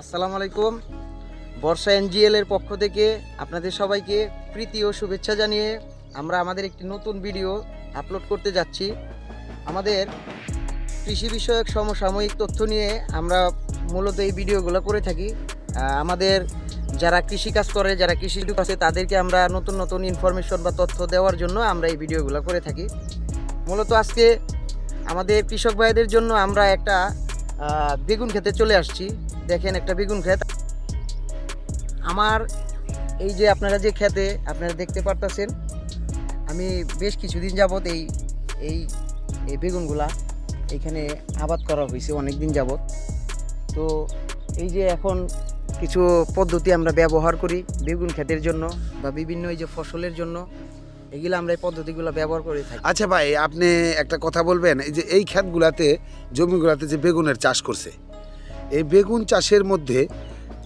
আসসালামু আলাইকুম। বর্ষা এনজিএল এর পক্ষ থেকে আপনাদের সবাইকে প্রীতি ও শুভেচ্ছা জানিয়ে আমরা আমাদের একটি নতুন ভিডিও আপলোড করতে যাচ্ছি। আমাদের কৃষি বিষয়ক সমসাময়িক তথ্য নিয়ে আমরা মূলত এই ভিডিওগুলো করে থাকি। আমাদের যারা কৃষিকাজ করে, যারা কৃষি আছে তাদেরকে আমরা নতুন নতুন ইনফরমেশন বা তথ্য দেওয়ার জন্য আমরা এই ভিডিওগুলো করে থাকি। মূলত আজকে আমাদের কৃষক ভাইদের জন্য আমরা একটা বেগুন খেতে চলে আসছি। দেখেন একটা বেগুন ক্ষেত। আমার এই যে আপনারা যে খেতে আপনারা দেখতে পারতেছেন, আমি বেশ কিছুদিন যাবত এই এই এই বেগুনগুলা এখানে আবাদ করা হয়েছে অনেক দিন যাবৎ। তো এই যে এখন কিছু পদ্ধতি আমরা ব্যবহার করি বেগুন ক্ষেতের জন্য বা বিভিন্ন এই যে ফসলের জন্য। এগুলো আমরা এই পদ্ধতিগুলো ব্যবহার করে থাকি। আচ্ছা ভাই আপনি একটা কথা বলবেন এই যে এই ক্ষেতগুলাতে জমিগুলাতে যে বেগুনের চাষ করছে এই বেগুন চাষের মধ্যে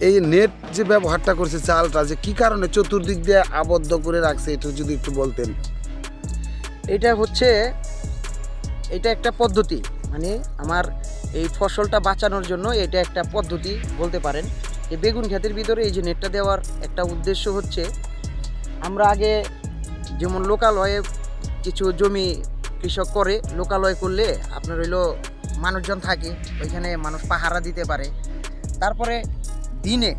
এই নেট যে ব্যবহারটা করছে চালটা যে কি কারণে চতুর্দিক দিয়ে আবদ্ধ করে রাখছে এটা যদি একটু বলতেন। এটা হচ্ছে এটা একটা পদ্ধতি মানে আমার এই ফসলটা বাঁচানোর জন্য এটা একটা পদ্ধতি বলতে পারেন। এই বেগুন ক্ষেতের ভিতরে এই যে নেটটা দেওয়ার একটা উদ্দেশ্য হচ্ছে আমরা আগে যেমন লোকালয়ে কিছু জমি কৃষক করে লোকালয় করলে আপনার হইল মানুষজন থাকে ওইখানে মানুষ পাহারা দিতে পারে। তারপরে দিনে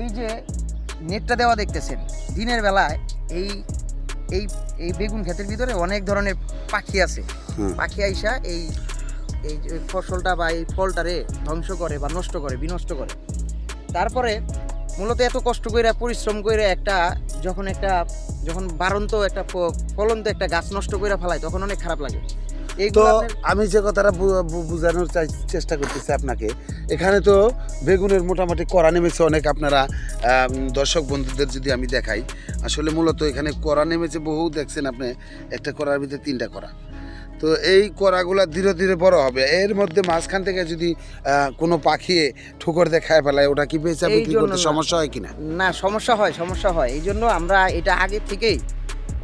এই যে নেটটা দেওয়া দেখতেছেন দিনের বেলায় এই এই এই বেগুন ক্ষেতের ভিতরে অনেক ধরনের পাখি আছে। পাখি আইসা এই এই ফসলটা বা এই ফলটারে ধ্বংস করে বা নষ্ট করে বিনষ্ট করে। তারপরে মূলত এত কষ্ট করে পরিশ্রম করে একটা যখন একটা যখন বারন্ত একটা ফলন্ত একটা গাছ নষ্ট করে ফেলায় তখন অনেক খারাপ লাগে। তো আমি যে কথাটা বোঝানোর চাই- চেষ্টা করতেছি আপনাকে এখানে তো বেগুনের মোটামুটি করা নেমেছে অনেক আপনারা দর্শক বন্ধুদের যদি আমি দেখাই আসলে মূলত এখানে করা নেমেছে বহু দেখছেন আপনি একটা করার ভিতরে তিনটা করা তো এই করাগুলা ধীরে ধীরে বড় হবে। এর মধ্যে মাঝখান থেকে যদি কোনো পাখি ঠুকর দেখায় ফেলায় ওটা কি বেচা বিক্রি করতে সমস্যা হয় কিনা? না সমস্যা হয় সমস্যা হয়। এই জন্য আমরা এটা আগে থেকেই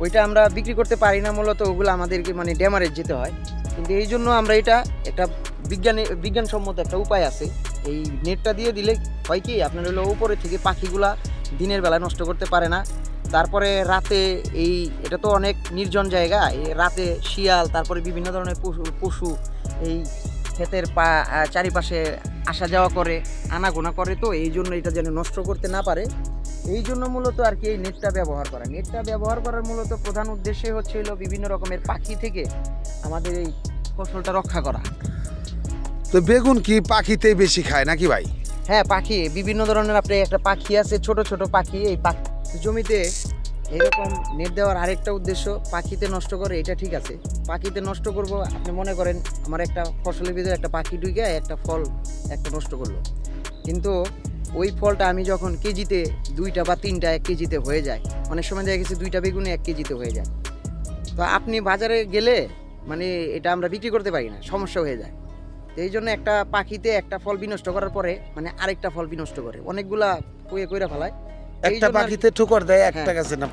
ওইটা আমরা বিক্রি করতে পারি না মূলত ওগুলো আমাদেরকে মানে ড্যামারেজ যেতে হয়। কিন্তু এই জন্য আমরা এটা একটা বিজ্ঞানে বিজ্ঞানসম্মত একটা উপায় আছে। এই নেটটা দিয়ে দিলে হয় কি আপনার হলো উপরে থেকে পাখিগুলা দিনের বেলা নষ্ট করতে পারে না। তারপরে রাতে এই এটা তো অনেক নির্জন জায়গা এই রাতে শিয়াল তারপরে বিভিন্ন ধরনের পশু পশু এই ক্ষেতের পা চারিপাশে আসা যাওয়া করে আনাগোনা করে তো এই জন্য এটা যেন নষ্ট করতে না পারে। এই জন্য মূলত আর কি এই নেটটা ব্যবহার করা। নেটটা ব্যবহার করার মূলত প্রধান উদ্দেশ্যই হচ্ছে হলো বিভিন্ন রকমের পাখি থেকে আমাদের এই ফসলটা রক্ষা করা। তো বেগুন কি পাখিতেই বেশি খায় নাকি ভাই? হ্যাঁ পাখি বিভিন্ন ধরনের আপনি একটা পাখি আছে ছোট ছোট পাখি এই পাখি জমিতে এরকম নেট দেওয়ার আরেকটা উদ্দেশ্য, পাখিতে নষ্ট করে, এটা ঠিক আছে। পাখিতে নষ্ট করব, আপনি মনে করেন আমার একটা ফসলের ভিতরে একটা পাখি ঢুকে একটা ফল একটা নষ্ট করল। কিন্তু ওই ফলটা আমি যখন কেজিতে দুইটা বা তিনটা এক কেজিতে হয়ে যায়, অনেক সময় দেখা গেছে দুইটা বেগুনে এক কেজিতে হয়ে যায়। তো আপনি বাজারে গেলে মানে এটা আমরা বিক্রি করতে পারি না, সমস্যা হয়ে যায়। তো এই জন্য একটা পাখিতে একটা ফল বিনষ্ট করার পরে মানে আরেকটা ফল বিনষ্ট করে, অনেকগুলা কুয়ে কইরা ফেলায়। একটা পাখিতে ঠুকর দেয় একটা হ্যাঁ। গাছে না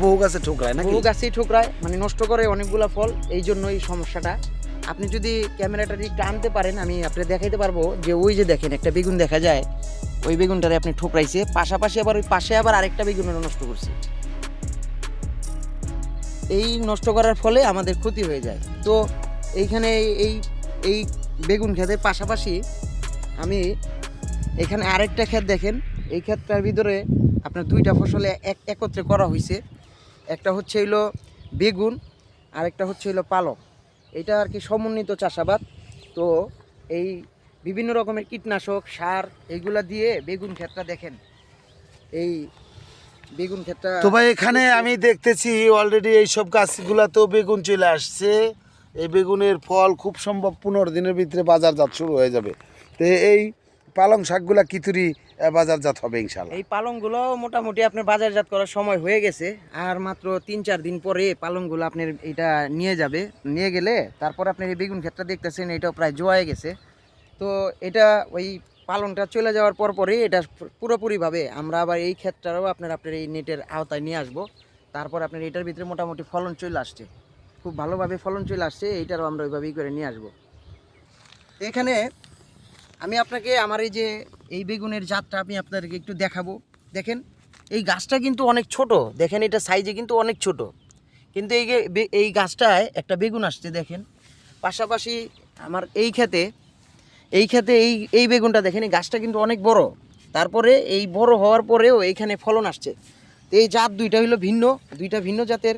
বহু গাছে ঠুকরায় নাকি? বহু গাছেই ঠোকরায় মানে নষ্ট করে অনেকগুলা ফল এই জন্য এই সমস্যাটা। আপনি যদি ক্যামেরাটা একটু আনতে পারেন আমি আপনি দেখাইতে পারব যে ওই যে দেখেন একটা বেগুন দেখা যায়। ওই বেগুনটারে আপনি ঠোকরাইছে পাশাপাশি আবার ওই পাশে আবার আরেকটা বেগুনের নষ্ট করছে। এই নষ্ট করার ফলে আমাদের ক্ষতি হয়ে যায়। তো এইখানে এই এই বেগুন খেতের পাশাপাশি আমি এখানে আরেকটা ক্ষেত দেখেন এই ক্ষেত্রের ভিতরে আপনার দুইটা ফসলে এক একত্রে করা হয়েছে একটা হচ্ছে হইল বেগুন আর একটা হচ্ছে হইল পালক এটা আর কি সমন্বিত চাষাবাদ। তো এই বিভিন্ন রকমের কীটনাশক, সার এইগুলা দিয়ে বেগুন ক্ষেতটা দেখেন। এই বেগুন ক্ষেতটা তো ভাই, এখানে আমি দেখতেছি অলরেডি এই সব এইসব গাছগুলাতেও বেগুন চলে আসছে। এই বেগুনের ফল খুব সম্ভব পনেরো দিনের ভিতরে বাজারজাত শুরু হয়ে যাবে। তো এই পালং শাকগুলা কিতুরি বাজারজাত হবে ইনশাল্লাহ এই পালংগুলো মোটামুটি আপনার বাজারজাত করার সময় হয়ে গেছে, আর মাত্র তিন চার দিন পরে পালংগুলো আপনার এটা নিয়ে যাবে। নিয়ে গেলে তারপর আপনার এই বেগুন ক্ষেতটা দেখতেছেন, এটাও প্রায় জোয়ায় গেছে। তো এটা ওই পালংটা চলে যাওয়ার পর পরে এটা পুরোপুরিভাবে আমরা আবার এই ক্ষেতটারও আপনার আপনার এই নেটের আওতায় নিয়ে আসব। তারপর আপনার এটার ভিতরে মোটামুটি ফলন চলে আসছে। খুব ভালোভাবে ফলন চলে আসছে, এইটারও আমরা ওইভাবেই করে নিয়ে আসব। এখানে আমি আপনাকে আমার এই যে এই বেগুনের জাতটা আমি আপনাদেরকে একটু দেখাবো। দেখেন, এই গাছটা কিন্তু অনেক ছোট। দেখেন, এটা সাইজে কিন্তু অনেক ছোট। কিন্তু এই এই গাছটায় একটা বেগুন আসছে, দেখেন। পাশাপাশি আমার এই ক্ষেতে এই ক্ষেতে এই এই বেগুনটা দেখেন, এই গাছটা কিন্তু অনেক বড়। তারপরে এই বড় হওয়ার পরেও এইখানে ফলন আসছে। তো এই জাত দুইটা হলো ভিন্ন, দুইটা ভিন্ন জাতের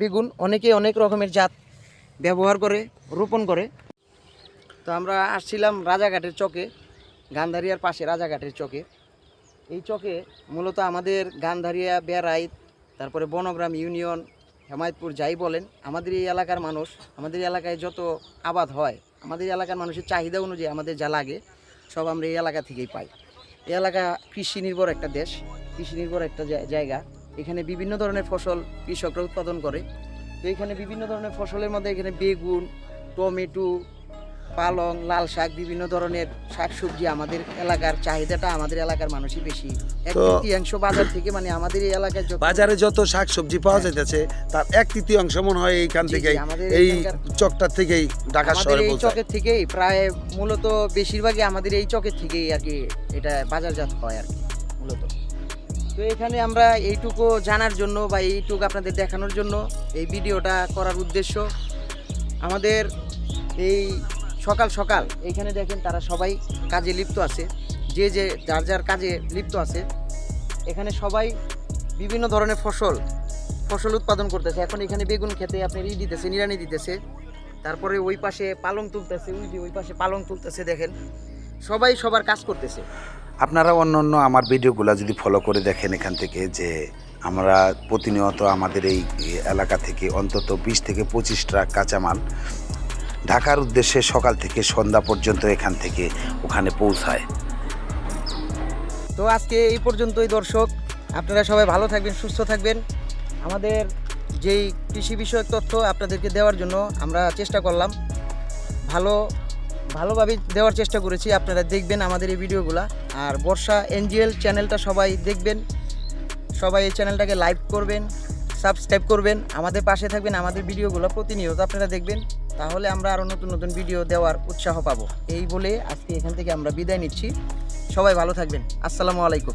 বেগুন। অনেকে অনেক রকমের জাত ব্যবহার করে, রোপণ করে। তো আমরা আসছিলাম রাজাঘাটের চকে। গান্ধারিয়ার পাশে, রাজাঘাটের চকে। এই চকে মূলত আমাদের গান্ধারিয়া, বেড়াই, তারপরে বনগ্রাম ইউনিয়ন, হেমায়তপুর যাই বলেন, আমাদের এই এলাকার মানুষ, আমাদের এলাকায় যত আবাদ হয়, আমাদের এলাকার মানুষের চাহিদা অনুযায়ী আমাদের যা লাগে, সব আমরা এই এলাকা থেকেই পাই। এই এলাকা কৃষি নির্ভর একটা দেশ, কৃষি নির্ভর একটা জায়গা। এখানে বিভিন্ন ধরনের ফসল কৃষকরা উৎপাদন করে। তো এখানে বিভিন্ন ধরনের ফসলের মধ্যে এখানে বেগুন, টমেটো পালং লাল শাক বিভিন্ন ধরনের শাকসবজি আমাদের এলাকার চাহিদাটা আমাদের এলাকার মানুষই বেশি। এক তৃতীয়াংশ বাজার থেকে মানে আমাদের এই এলাকায় বাজারে যত শাক সবজি পাওয়া যাইতেছে তার এক তৃতীয়াংশ মনে হয় এইখান আমাদের এই চকটা থেকেই ঢাকা শহরে এই চকের থেকেই প্রায় মূলত বেশিরভাগই আমাদের এই চকের থেকেই আর কি এটা বাজারজাত হয় আর কি মূলত। তো এখানে আমরা এইটুকু জানার জন্য বা এইটুকু আপনাদের দেখানোর জন্য এই ভিডিওটা করার উদ্দেশ্য। আমাদের এই সকাল সকাল এখানে দেখেন তারা সবাই কাজে লিপ্ত আছে। যে যে যার যার কাজে লিপ্ত আছে। এখানে সবাই বিভিন্ন ধরনের ফসল ফসল উৎপাদন করতেছে। এখন এখানে বেগুন খেতে আপনি ই দিতেছে নিরানি দিতেছে। তারপরে ওই পাশে পালং তুলতেছে, ওই যে ওই পাশে পালং তুলতেছে দেখেন। সবাই সবার কাজ করতেছে। আপনারা অন্য অন্য আমার ভিডিওগুলো যদি ফলো করে দেখেন এখান থেকে যে আমরা প্রতিনিয়ত আমাদের এই এলাকা থেকে অন্তত বিশ থেকে পঁচিশ ট্রাক কাঁচামাল ঢাকার উদ্দেশ্যে সকাল থেকে সন্ধ্যা পর্যন্ত এখান থেকে ওখানে পৌঁছায়। তো আজকে এই পর্যন্তই দর্শক। আপনারা সবাই ভালো থাকবেন, সুস্থ থাকবেন। আমাদের যেই কৃষি বিষয়ক তথ্য আপনাদেরকে দেওয়ার জন্য আমরা চেষ্টা করলাম। ভালো ভালোভাবে দেওয়ার চেষ্টা করেছি। আপনারা দেখবেন আমাদের এই ভিডিওগুলা। আর বর্ষা এনজিএল চ্যানেলটা সবাই দেখবেন। সবাই এই চ্যানেলটাকে লাইক করবেন, সাবস্ক্রাইব করবেন। আমাদের পাশে থাকবেন আমাদের ভিডিওগুলো প্রতিনিয়ত আপনারা দেখবেন। তাহলে আমরা আরও নতুন নতুন ভিডিও দেওয়ার উৎসাহ পাবো। এই বলে আজকে এখান থেকে আমরা বিদায় নিচ্ছি। সবাই ভালো থাকবেন। আসসালামু আলাইকুম।